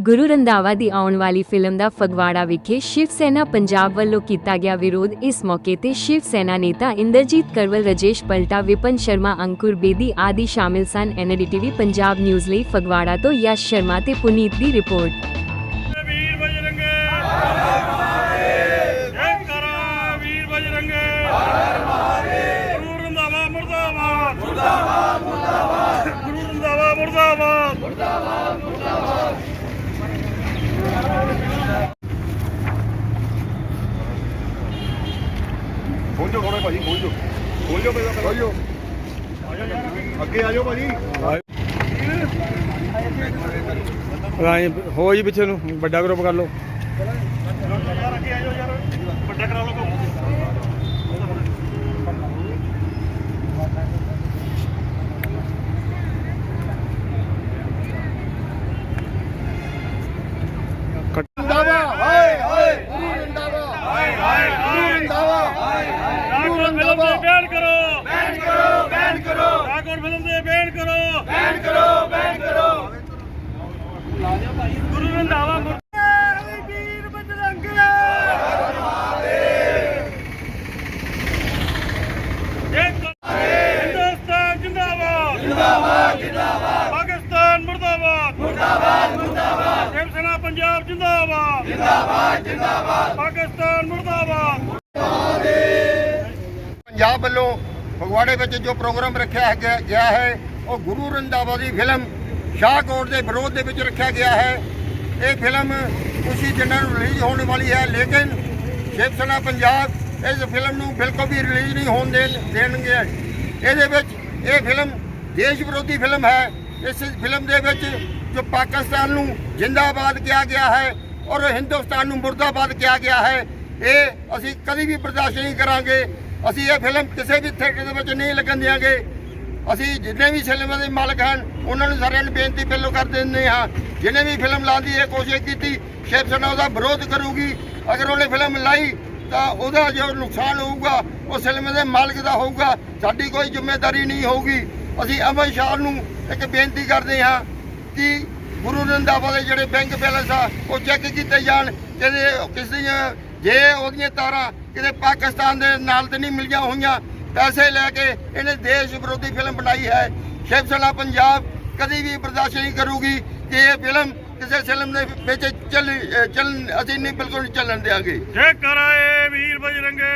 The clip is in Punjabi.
ਗੁਰੂ ਰੰਧਾਵਾ ਦੀ ਆਉਣ ਵਾਲੀ ਫਿਲਮ ਦਾ ਫਗਵਾੜਾ ਵਿਖੇ ਸ਼ਿਵ ਸੈਨਾ ਪੰਜਾਬ ਵੱਲੋਂ ਕੀਤਾ ਗਿਆ ਵਿਰੋਧ। ਇਸ ਮੌਕੇ ਤੇ ਸ਼ਿਵ ਸੈਨਾ ਨੇਤਾ ਇੰਦਰਜੀਤ ਕਰਵਲ, ਰਜੇਸ਼ ਪਲਟਾ, ਵਿਪਨ ਸ਼ਰਮਾ, ਅੰਕੁਰ ਬੇਦੀ ਆਦਿ ਸ਼ਾਮਿਲ ਸਨ। ਐਨਡੀਟੀਵੀ ਪੰਜਾਬ ਨਿਊਜ਼ ਲਈ ਫਗਵਾੜਾ ਤੋਂ ਯਸ਼ ਸ਼ਰਮਾ ਤੇ ਪੁਨੀਤ ਦੀ ਰਿਪੋਰਟ। ਵੀਰ ਮੁਰਦਾਬਾਦ। ਮੁਰਦਾਬਾਦ ਮੁਰਦਾਬਾਦ ਮੁਰਦਾਬਾਦ ਖੋਲ ਜੋ ਥੋੜੇ ਭਾਜੀ ਖੋਲ ਜੋ ਖੋਲ ਜੋ ਪਹਿਲਾਂ। ਖੋਲ ਜੋ ਅੱਗੇ ਆ ਜਾਓ ਭਾਜੀ। ਰਾਏ ਹੋ ਜੀ ਪਿੱਛੇ ਨੂੰ ਵੱਡਾ ਗਰੁੱਪ ਕਰ ਲਓ। ਯਾਰ ਅੱਗੇ ਆ ਜਾਓ ਯਾਰ ਵੱਡਾ ਕਰਾ ਲਓ ਕੰਮ ਰੰਦਾਵਾ ਹਾਏ ਹਾਏ ਹਾਏ ਹਾਏ ਹਾਏ ਰੰਦਾਵਾ ਰਾਗੋੜ ਫਿਲਮ ਦੇ ਬੈਨ ਕਰੋ ਬੈਨ ਕਰੋ ਬੈਨ ਰਾਗੋੜ ਫਿਲਮ ਦੇ ਬੈਨ ਕਰੋ। ਬੈਨ ਕਰੋ ਬੈਨ ਕਰੋ। ਗੁਰੂ ਰੰਧਾਵਾ ਵੀਰ ਬਜਰੰਗੇ ਹਿੰਦੁਸਤਾਨ ਜਿੰਦਾਬਾਦ। ਜਿੰਦਾਬਾਦ ਜਿੰਦਾਬਾਦ। ਪਾਕਿਸਤਾਨ ਮੁਰਦਾਬਾਦ। ਮੁਰਦਾਬਾਦ ਮੁਰਦਾਬਾਦ। ਸ਼ਿਵ ਸੈਨਾ ਪੰਜਾਬ ਜਿੰਦਾਬਾਦ। ਜਿੰਦਾਬਾਦ ਜਿੰਦਾਬਾਦ। ਪਾਕਿਸਤਾਨ ਮੁਰਦਾਬਾਦ। ਪੰਜਾਬ ਵੱਲੋਂ ਫਗਵਾੜੇ ਵਿੱਚ ਜੋ ਪ੍ਰੋਗਰਾਮ ਰੱਖਿਆ ਗਿਆ- ਗਿਆ ਹੈ, ਉਹ ਗੁਰੂ ਰੰਧਾਵਾ ਦੀ ਫਿਲਮ ਸ਼ਾਹਕੋਟ ਦੇ ਵਿਰੋਧ ਦੇ ਵਿੱਚ ਰੱਖਿਆ ਗਿਆ ਹੈ। ਇਹ ਫਿਲਮ ਉਸੇ ਦਿਨਾਂ ਨੂੰ ਰਿਲੀਜ਼ ਹੋਣ ਵਾਲੀ ਹੈ, ਲੇਕਿਨ ਸ਼ਿਵ ਸੈਨਾ ਪੰਜਾਬ ਇਸ ਫਿਲਮ ਨੂੰ ਬਿਲਕੁਲ ਵੀ ਰਿਲੀਜ਼ ਨਹੀਂ ਹੋਣ ਦੇਣ ਦੇਣਗੇ। ਇਹਦੇ ਵਿੱਚ ਇਹ ਫਿਲਮ ਦੇਸ਼ ਵਿਰੋਧੀ ਫਿਲਮ ਹੈ। ਇਸ ਫਿਲਮ ਦੇ ਵਿੱਚ ਜੋ ਪਾਕਿਸਤਾਨ ਨੂੰ ਜਿੰਦਾਬਾਦ ਕਿਹਾ ਗਿਆ ਹੈ ਔਰ ਹਿੰਦੁਸਤਾਨ ਨੂੰ ਮੁਰਦਾਬਾਦ ਕਿਹਾ ਗਿਆ ਹੈ, ਇਹ ਅਸੀਂ ਕਦੀ ਵੀ ਬਰਦਾਸ਼ਤ ਨਹੀਂ ਕਰਾਂਗੇ। ਅਸੀਂ ਇਹ ਫਿਲਮ ਕਿਸੇ ਵੀ ਥੀਏਟਰ ਦੇ ਵਿੱਚ ਨਹੀਂ ਲੱਗਣ ਦਿਆਂਗੇ। ਅਸੀਂ ਜਿੰਨੇ ਵੀ ਸਿਨੇਮਾ ਦੇ ਮਾਲਕ ਹਨ, ਉਹਨਾਂ ਨੂੰ ਸਾਰਿਆਂ ਨੂੰ ਬੇਨਤੀ ਪਹਿਲੋਂ ਕਰ ਦਿੰਦੇ ਹਾਂ। ਜਿਹਨੇ ਵੀ ਫਿਲਮ ਲਾਉਣ ਦੀ ਇਹ ਕੋਸ਼ਿਸ਼ ਕੀਤੀ ਸ਼ਿਵ ਸੈਨਾ ਉਹਦਾ ਵਿਰੋਧ ਕਰੂਗੀ। ਅਗਰ ਉਹਨੇ ਫਿਲਮ ਲਾਈ, ਤਾਂ ਉਹਦਾ ਜੋ ਨੁਕਸਾਨ ਹੋਊਗਾ, ਉਹ ਸਿਨੇਮੇ ਦੇ ਮਾਲਕ ਦਾ ਹੋਊਗਾ। ਸਾਡੀ ਕੋਈ ਜ਼ਿੰਮੇਵਾਰੀ ਨਹੀਂ ਹੋਊਗੀ। ਅਸੀਂ ਅਮਨ ਸ਼ਾਹ ਨੂੰ ਇੱਕ ਬੇਨਤੀ ਕਰਦੇ ਹਾਂ ਕਿ ਗੁਰੂ ਰੰਧਾਵਾ ਦੇ ਜਿਹੜੇ ਬੈਂਕ ਬੈਲੈਂਸ ਆ, ਉਹ ਚੈੱਕ ਕੀਤੇ ਜਾਣ। ਕਿਤੇ ਕਿਸੇ ਦੀਆਂ- ਜੇ ਉਹਦੀਆਂ ਤਾਰਾਂ ਕਿਤੇ ਪਾਕਿਸਤਾਨ ਦੇ ਨਾਲ ਤੇ ਨਹੀਂ ਮਿਲੀਆਂ ਹੋਈਆਂ ਪੈਸੇ ਲੈ ਕੇ ਇਹਨੇ ਦੇਸ਼ ਵਿਰੋਧੀ ਫਿਲਮ ਬਣਾਈ ਹੈ। ਸ਼ਿਵ ਸੈਨਾ ਪੰਜਾਬ ਕਦੀ ਵੀ ਬਰਦਾਸ਼ਤ ਨਹੀਂ ਕਰੂਗੀ ਕਿ ਇਹ ਫਿਲਮ ਕਿਸੇ ਫਿਲਮ ਦੇ ਵਿੱਚ ਚੱਲ ਚੱਲ ਅਸੀਂ ਨਹੀਂ ਬਿਲਕੁਲ ਚੱਲਣ ਦੇਵਾਂਗੇ ਜੈ ਕਰਾਏ ਵੀਰ ਬਜਰੰਗੇ।